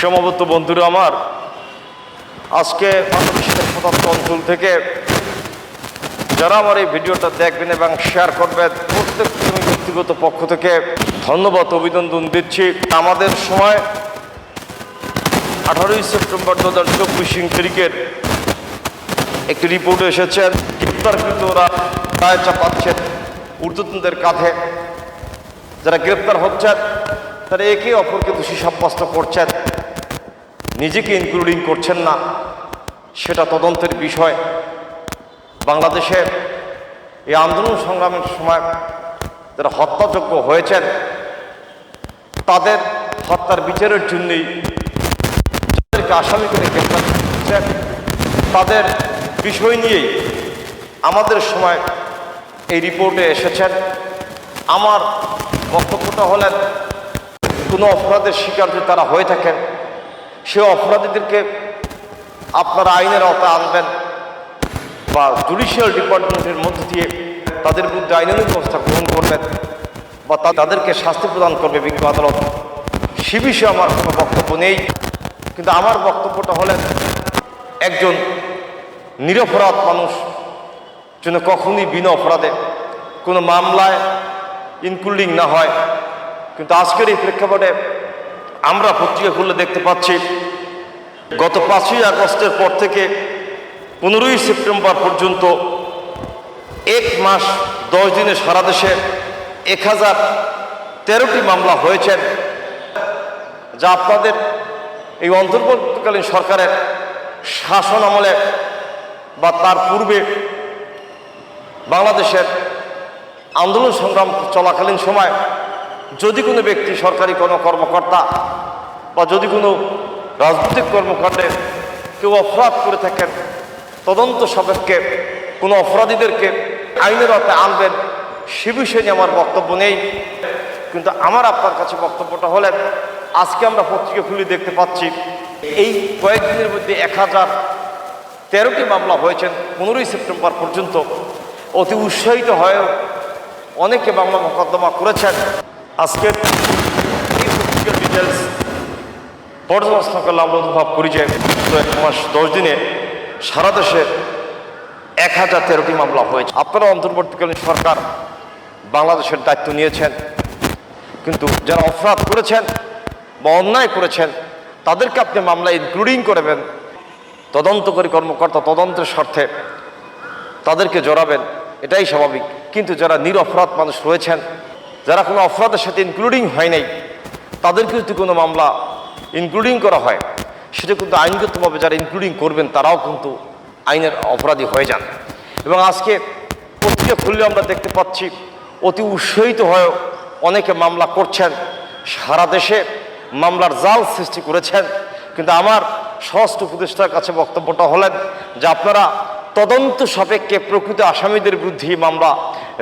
সমবত বন্ধুরা আমার, আজকে বাংলাদেশের প্রত্যন্ত অঞ্চল থেকে যারা আমার এই ভিডিওটা দেখবেন এবং শেয়ার করবেন, প্রত্যেককে আমি ব্যক্তিগত পক্ষ থেকে ধন্যবাদ, অভিনন্দন দিচ্ছি। আমাদের সময় আঠারোই সেপ্টেম্বর দু হাজার চব্বিশ তারিখের একটি রিপোর্ট এসেছেন। গ্রেপ্তারকৃতরা দায় চাপাচ্ছেন ঊর্ধ্বতনদের কাঁধে। যারা গ্রেপ্তার হচ্ছেন, তারা একে অপরকে দোষী সাব্যস্ত করছেন। নিজেকে ইনক্লুডিং করছেন না, সেটা তদন্তের বিষয়। বাংলাদেশের এই আন্দোলন সংগ্রামের সময় যারা হত্যাযোগ্য হয়েছেন, তাদের হত্যার বিচারের জন্যই যাদেরকে আসামি করে গ্রেপ্তার করছেন, তাদের বিষয় নিয়েই আমাদের সময় এই রিপোর্টে এসেছেন। আমার বক্তব্যটা হলেন, কোনো অপরাধের শিকার যদি তারা হয়ে থাকেন সে অপরাধীদেরকে আপনারা আইনের আওতায় আনবেন বা জুডিশিয়াল ডিপার্টমেন্টের মধ্য দিয়ে তাদের বিরুদ্ধে আইনানুগ ব্যবস্থা গ্রহণ করবেন বা তাদেরকে শাস্তি প্রদান করবে বিজ্ঞ আদালত। সে বিষয়ে আমার কোনো বক্তব্য নেই। কিন্তু আমার বক্তব্যটা হলেন একজন নিরপরাধ মানুষ যেন কখনই বিনা অপরাধে কোনো মামলায় ইনক্লুডিং না হয়। কিন্তু আজকের এই প্রেক্ষাপটে আমরা পত্রিকা খুললে দেখতে পাচ্ছি গত পাঁচই আগস্টের পর থেকে পনেরোই সেপ্টেম্বর পর্যন্ত এক মাস, দশ দিনে সারা দেশে এক হাজার তেরোটি মামলা হয়েছে। যা আপনাদের এই অন্তর্বর্তীকালীন সরকারের শাসন আমলে বা তার পূর্বে বাংলাদেশের আন্দোলন সংগ্রাম চলাকালীন সময় যদি কোনো ব্যক্তি সরকারি কোনো কর্মকর্তা বা যদি কোনো রাজনৈতিক কর্মকাণ্ডে কেউ অপরাধ করে থাকেন, তদন্ত সাপেক্ষে কোনো অপরাধীদেরকে আইনের আওতায় আনবেন, সে বিষয়ে নিয়ে আমার বক্তব্য নেই। কিন্তু আমার আপনার কাছে বক্তব্যটা হলেন, আজকে আমরা পত্রিকা খুলে দেখতে পাচ্ছি, এই কয়েকদিনের মধ্যে এক হাজার তেরোটি মামলা হয়েছেন, পনেরোই সেপ্টেম্বর পর্যন্ত। অতি উৎসাহিত হয়েও অনেকে মামলা মোকদ্দমা করেছেন। আজকের করলে আমরা অনুভব করি যে এক মাস, দশ দিনে সারা দেশে এক হাজার তেরোটি মামলা হয়েছে। আপনারা অন্তর্বর্তীকালীন সরকার বাংলাদেশের দায়িত্ব নিয়েছেন, কিন্তু যারা অপরাধ করেছেন বা অন্যায় করেছেন, তাদেরকে আপনি মামলা ইনক্লুডিং করবেন তদন্তকারী কর্মকর্তা তদন্তের স্বার্থে তাদেরকে জড়াবেন, এটাই স্বাভাবিক। কিন্তু যারা নিরপরাধ মানুষ রয়েছেন, যারা কোনো অপরাধের সাথে ইনক্লুডিং হয় নাই তাদেরকে যদি কোনো মামলা ইনক্লুডিং করা হয়। সেটা কিন্তু আইনগতভাবে যারা ইনক্লুডিং করবেন, তারাও কিন্তু আইনের অপরাধী হয়ে যান। এবং আজকে পত্রিকা খুললে আমরা দেখতে পাচ্ছি, অতি উৎসাহিত হয়ে অনেকে মামলা করছেন। সারা দেশে মামলার জাল সৃষ্টি করেছেন। কিন্তু আমার স্বরাষ্ট্র উপদেষ্টার কাছে বক্তব্যটা হলেন যে আপনারা তদন্ত সাপেক্ষে প্রকৃত আসামিদের বিরুদ্ধে মামলা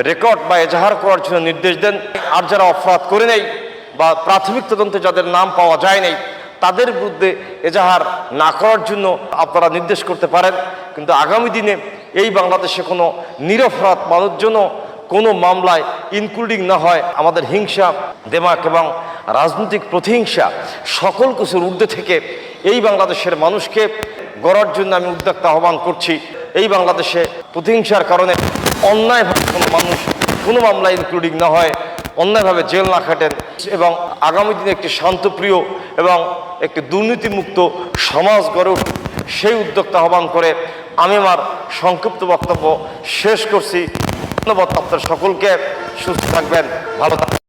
রেকর্ড বা এজাহার করার জন্য নির্দেশ দেন। আর যারা অপরাধ করে নেই বা প্রাথমিক তদন্তে যাদের নাম পাওয়া যায় নাই তাদের বিরুদ্ধে এজাহার না করার জন্য আপনারা নির্দেশ করতে পারেন। কিন্তু আগামী দিনে এই বাংলাদেশে কোনো নিরপরাধ জন্য কোনো মামলায় ইনক্লুডিং না হয় আমাদের হিংসা, দেমাক এবং রাজনৈতিক প্রতিহিংসা সকল কিছুর ঊর্ধ্বে থেকে এই বাংলাদেশের মানুষকে গড়ার জন্য আমি উদ্যোক্তা আহ্বান করছি। এই বাংলাদেশে প্রতিহিংসার কারণে অন্যায়ভাবে কোনো মানুষ কোনো মামলায় ইনক্লুডিং না হয়। অন্যায়ভাবে জেল না খাটেন এবং আগামী দিনে একটি শান্তপ্রিয় এবং একটি দুর্নীতিমুক্ত সমাজ গড়ে উঠুক, সেই উদ্যোক্তা আহ্বান করে আমি আমার সংক্ষিপ্ত বক্তব্য শেষ করছি। ধন্যবাদ আপনার সকলকে। সুস্থ থাকবেন, ভালো থাকবেন।